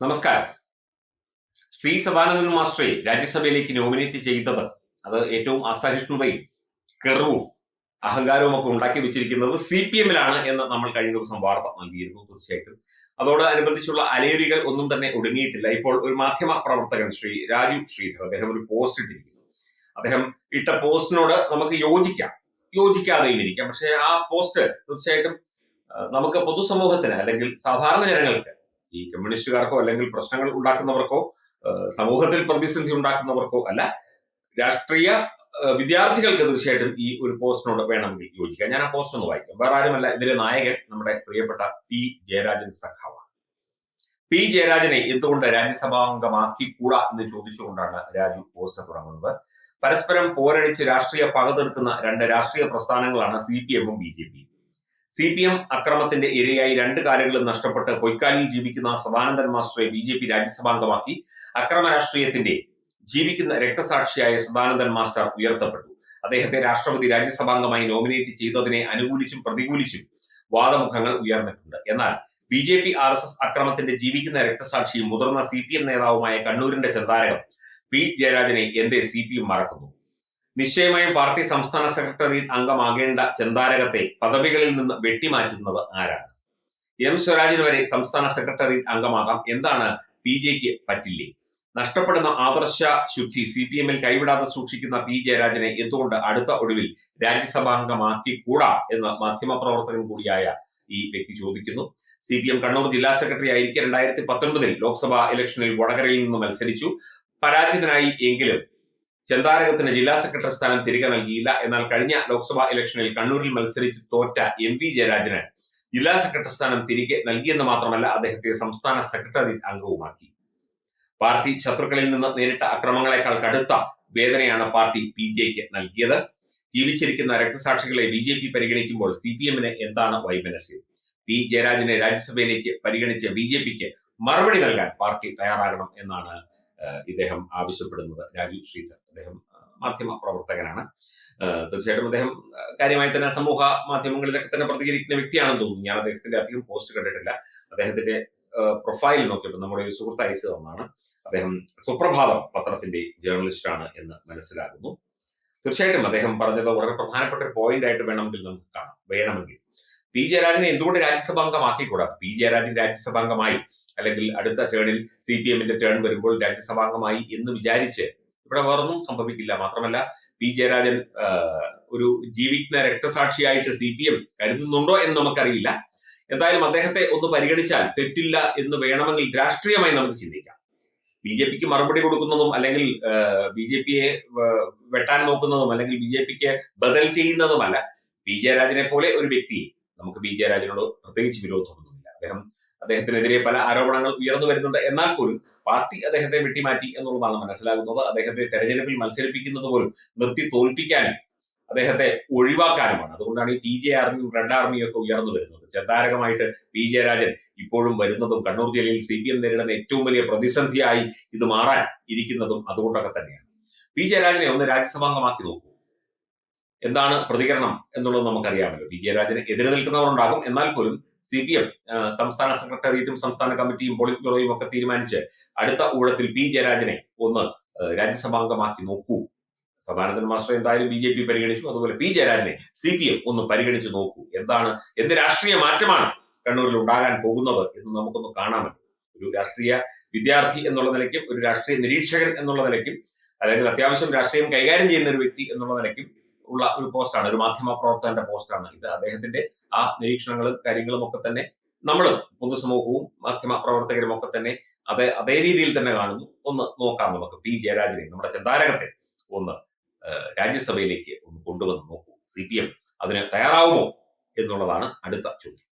നമസ്കാരം. ശ്രീ സദാനന്ദൻ മാസ്റ്ററെ രാജ്യസഭയിലേക്ക് നോമിനേറ്റ് ചെയ്തത് അത് ഏറ്റവും അസഹിഷ്ണുതയും കെറവും അഹങ്കാരവും ഒക്കെ ഉണ്ടാക്കി വെച്ചിരിക്കുന്നത് സി പി എമ്മിലാണ് എന്ന് നമ്മൾ കഴിഞ്ഞ ദിവസം വാർത്ത നൽകിയിരുന്നു തീർച്ചയായിട്ടും. അതോട് അനുബന്ധിച്ചുള്ള അലയൊലികൾ ഒന്നും തന്നെ ഒടുങ്ങിയിട്ടില്ല. ഇപ്പോൾ ഒരു മാധ്യമ പ്രവർത്തകൻ ശ്രീ രാജു ശ്രീധർ അദ്ദേഹം ഒരു പോസ്റ്റ് ഇട്ടിരിക്കുന്നു. അദ്ദേഹം ഇട്ട പോസ്റ്റിനോട് നമുക്ക് യോജിക്കാം. യോജിക്കാതെയും ഇരിക്കാം. പക്ഷേ ആ പോസ്റ്റ് തീർച്ചയായിട്ടും നമുക്ക് പൊതുസമൂഹത്തിന് അല്ലെങ്കിൽ സാധാരണ ജനങ്ങൾക്ക് ഈ കമ്മ്യൂണിസ്റ്റുകാർക്കോ അല്ലെങ്കിൽ പ്രശ്നങ്ങൾ ഉണ്ടാക്കുന്നവർക്കോ സമൂഹത്തിൽ പ്രതിസന്ധി ഉണ്ടാക്കുന്നവർക്കോ അല്ല രാഷ്ട്രീയ വിദ്യാർത്ഥികൾക്ക് തീർച്ചയായിട്ടും ഈ ഒരു പോസ്റ്റിനോട് വേണമെങ്കിൽ യോജിക്കാം. ഞാൻ ആ പോസ്റ്റ് ഒന്ന് വായിക്കാം. വേറെ ആരുമല്ല ഇതിലെ നായകൻ നമ്മുടെ പ്രിയപ്പെട്ട പി ജയരാജൻ സഖാവാണ്. പി ജയരാജനെ എന്തുകൊണ്ട് രാജ്യസഭാംഗമാക്കിക്കൂടാ എന്ന് ചോദിച്ചുകൊണ്ടാണ് രാജു പോസ്റ്റ് തുടങ്ങുന്നത്. പരസ്പരം പോരടിച്ച് രാഷ്ട്രീയ പക തീർക്കുന്ന രണ്ട് രാഷ്ട്രീയ പ്രസ്ഥാനങ്ങളാണ് സി പി എമ്മും ബി ജെ പിയും. സി പി എം അക്രമത്തിന്റെ ഇരയായി രണ്ട് കാലുകളും നഷ്ടപ്പെട്ട് പൊയ്ക്കാലിൽ ജീവിക്കുന്ന സദാനന്ദൻ മാസ്റ്ററെ ബി ജെ പി രാജ്യസഭാംഗമാക്കി. അക്രമ രാഷ്ട്രീയത്തിന്റെ ജീവിക്കുന്ന രക്തസാക്ഷിയായ സദാനന്ദൻ മാസ്റ്റർ ഉയർത്തപ്പെട്ടു. അദ്ദേഹത്തെ രാഷ്ട്രപതി രാജ്യസഭാംഗമായി നോമിനേറ്റ് ചെയ്തതിനെ അനുകൂലിച്ചും പ്രതികൂലിച്ചും വാദമുഖങ്ങൾ ഉയർന്നിട്ടുണ്ട്. എന്നാൽ B J P R S S അക്രമത്തിന്റെ ജീവിക്കുന്ന രക്തസാക്ഷിയും മുതിർന്ന സി പി എം നേതാവുമായ കണ്ണൂരിന്റെ ചെന്താരകം പി ജയരാജനെ എന്തേ സി പി എം മറക്കുന്നു? നിശ്ചയമായും പാർട്ടി സംസ്ഥാന സെക്രട്ടറി അംഗമാകേണ്ട ചെന്താരകത്തെ പദവികളിൽ നിന്ന് വെട്ടിമാറ്റുന്നത് ആരാണ്? എം സ്വരാജിന് വരെ സംസ്ഥാന സെക്രട്ടറി അംഗമാകാം എന്താണ് പി ജെക്ക് പറ്റില്ലേ? നഷ്ടപ്പെടുന്ന ആദർശ ശുദ്ധി സി പി എമ്മിൽ കൈവിടാതെ സൂക്ഷിക്കുന്ന പി ജയരാജനെ എന്തുകൊണ്ട് അടുത്ത ഒടുവിൽ രാജ്യസഭാംഗമാക്കി കൂടാ എന്ന് മാധ്യമപ്രവർത്തകൻ കൂടിയായ ഈ വ്യക്തി ചോദിക്കുന്നു. സി പി എം കണ്ണൂർ ജില്ലാ സെക്രട്ടറി ആയിരിക്കെ രണ്ടായിരത്തി പത്തൊൻപതിൽ ലോക്സഭാ ഇലക്ഷനിൽ വടകരയിൽ നിന്ന് മത്സരിച്ചു. പരാജിതനായി എങ്കിലും ചെന്താരകത്തിന് ജില്ലാ സെക്രട്ടറി സ്ഥാനം തിരികെ നൽകിയില്ല. എന്നാൽ കഴിഞ്ഞ ലോക്സഭാ ഇലക്ഷനിൽ കണ്ണൂരിൽ മത്സരിച്ച് തോറ്റ എം വി ജയരാജന് ജില്ലാ സെക്രട്ടറി സ്ഥാനം തിരികെ നൽകിയെന്ന് മാത്രമല്ല അദ്ദേഹത്തെ സംസ്ഥാന സെക്രട്ടറി അംഗവുമാക്കി. പാർട്ടി ശത്രുക്കളിൽ നിന്ന് നേരിട്ട അക്രമങ്ങളെക്കാൾ കടുത്ത വേദനയാണ് പാർട്ടി ബി ജെക്ക് നൽകിയത്. ജീവിച്ചിരിക്കുന്ന രക്തസാക്ഷികളെ ബി ജെ പി പരിഗണിക്കുമ്പോൾ സി പി എമ്മിന് എന്താണ് വൈമനസ്യം? പി ജയരാജനെ രാജ്യസഭയിലേക്ക് പരിഗണിച്ച് ബി ജെ പിക്ക് മറുപടി നൽകാൻ പാർട്ടി തയ്യാറാകണം എന്നാണ് ഇദ്ദേഹം ആവശ്യപ്പെടുന്നത് രാജു ശ്രീധർ. അദ്ദേഹം മാധ്യമ പ്രവർത്തകനാണ്. തീർച്ചയായിട്ടും അദ്ദേഹം കാര്യമായി തന്നെ സമൂഹ മാധ്യമങ്ങളിലൊക്കെ തന്നെ പ്രതികരിക്കുന്ന വ്യക്തിയാണെന്ന് തോന്നുന്നു. ഞാൻ അദ്ദേഹത്തിന്റെ അധികം പോസ്റ്റ് കണ്ടിട്ടില്ല. അദ്ദേഹത്തിന്റെ പ്രൊഫൈൽ നോക്കിയപ്പോൾ നമ്മുടെ ഒരു സുഹൃത്ത് അയച്ചു തന്നാണ് അദ്ദേഹം സുപ്രഭാതം പത്രത്തിന്റെ ജേർണലിസ്റ്റ് ആണ് എന്ന് മനസ്സിലാകുന്നു. തീർച്ചയായിട്ടും അദ്ദേഹം പറഞ്ഞത് വളരെ പ്രധാനപ്പെട്ട ഒരു പോയിന്റ് ആയിട്ട് വേണമെങ്കിൽ നമുക്ക് കാണാം. വേണമെങ്കിൽ. പി ജയരാജനെ എന്തുകൊണ്ട് രാജ്യസഭാംഗമാക്കിക്കൂടാ? പി ജയരാജൻ രാജ്യസഭാംഗമായി. അല്ലെങ്കിൽ അടുത്ത ടേണിൽ സി പി എമ്മിന്റെ ടേൺ വരുമ്പോൾ രാജ്യസഭാംഗമായി എന്ന് വിചാരിച്ച് ഇവിടെ വേറൊന്നും സംഭവിക്കില്ല. മാത്രമല്ല പി ജയരാജൻ ഒരു ജീവിക്കുന്ന രക്തസാക്ഷിയായിട്ട് സി പി എം കരുതുന്നുണ്ടോ എന്ന് നമുക്കറിയില്ല. എന്തായാലും അദ്ദേഹത്തെ ഒന്ന് പരിഗണിച്ചാൽ തെറ്റില്ല എന്ന് വേണമെങ്കിൽ രാഷ്ട്രീയമായി നമുക്ക് ചിന്തിക്കാം. ബി ജെ പിക്ക് മറുപടി കൊടുക്കുന്നതും അല്ലെങ്കിൽ ബി ജെ പിയെ വെട്ടാൻ നോക്കുന്നതും അല്ലെങ്കിൽ ബി ജെ പിക്ക് ബദൽ ചെയ്യുന്നതുമല്ല. പി ജയരാജനെ പോലെ ഒരു വ്യക്തിയെ നമുക്ക് ബി ജയരാജനോട് പ്രത്യേകിച്ച് വിരോധമൊന്നുമില്ല. അദ്ദേഹം അദ്ദേഹത്തിനെതിരെ പല ആരോപണങ്ങൾ ഉയർന്നു വരുന്നുണ്ട്. എന്നാൽ പോലും പാർട്ടി അദ്ദേഹത്തെ വെട്ടിമാറ്റി എന്നുള്ളതാണ് മനസ്സിലാകുന്നത്. അദ്ദേഹത്തെ തെരഞ്ഞെടുപ്പിൽ മത്സരിപ്പിക്കുന്നത് പോലും നിർത്തി തോൽപ്പിക്കാനും അദ്ദേഹത്തെ ഒഴിവാക്കാനുമാണ്. അതുകൊണ്ടാണ് ഈ പി ജെ ആർമിയും റെഡ് ആർമിയും ഒക്കെ ഉയർന്നു വരുന്നത്. ചെന്താരകമായിട്ട് പി ജയരാജൻ ഇപ്പോഴും വരുന്നതും കണ്ണൂർ ജില്ലയിൽ സി പി എം നേരിടുന്ന ഏറ്റവും വലിയ പ്രതിസന്ധിയായി ഇത് മാറാൻ ഇരിക്കുന്നതും അതുകൊണ്ടൊക്കെ തന്നെയാണ്. പി ജയരാജനെ ഒന്ന് രാജ്യസഭാംഗമാക്കി നോക്കൂ. എന്താണ് പ്രതികരണം എന്നുള്ളത് നമുക്കറിയാമല്ലോ. പി. ജയരാജന് എതിരെ നിൽക്കുന്നവരുണ്ടാകും. എന്നാൽ പോലും സി പി എം സംസ്ഥാന സെക്രട്ടേറിയറ്റും സംസ്ഥാന കമ്മിറ്റിയും പോളിറ്റ് ബ്യൂറോയും ഒക്കെ തീരുമാനിച്ച് അടുത്ത ഊഴത്തിൽ പി. ജയരാജനെ ഒന്ന് രാജ്യസഭാംഗമാക്കി നോക്കൂ. സദാനന്ദൻ മാസ്റ്റർ എന്തായാലും ബി ജെ പി പരിഗണിച്ചു. അതുപോലെ പി. ജയരാജനെ സി പി എം ഒന്ന് പരിഗണിച്ചു നോക്കൂ. എന്താണ് എന്ത് രാഷ്ട്രീയ മാറ്റമാണ് കണ്ണൂരിൽ ഉണ്ടാകാൻ പോകുന്നത് എന്ന് നമുക്കൊന്ന് കാണാമല്ലോ. ഒരു രാഷ്ട്രീയ വിദ്യാർത്ഥി എന്നുള്ള നിലയ്ക്കും ഒരു രാഷ്ട്രീയ നിരീക്ഷകൻ എന്നുള്ള നിലയ്ക്കും അല്ലെങ്കിൽ അത്യാവശ്യം രാഷ്ട്രീയം കൈകാര്യം ചെയ്യുന്ന ഒരു വ്യക്തി എന്നുള്ള നിലയ്ക്കും ഉള്ള ഒരു പോസ്റ്റാണ് ഒരു മാധ്യമ പ്രവർത്തകന്റെ പോസ്റ്റാണ് ഇത് അദ്ദേഹത്തിന്റെ ആ നിരീക്ഷണങ്ങളും കാര്യങ്ങളും ഒക്കെ തന്നെ നമ്മൾ പൊതുസമൂഹവും മാധ്യമ പ്രവർത്തകരും ഒക്കെ തന്നെ അതേ അതേ രീതിയിൽ തന്നെ കാണുന്നു. ഒന്ന് നോക്കാം നമുക്ക്. പി. ജയരാജനെ നമ്മുടെ ചെന്താരകത്തെ ഒന്ന് രാജ്യസഭയിലേക്ക് ഒന്ന് കൊണ്ടുവന്ന് നോക്കൂ. സി പി എം അതിന് തയ്യാറാവുമോ എന്നുള്ളതാണ് അടുത്ത ചോദ്യം.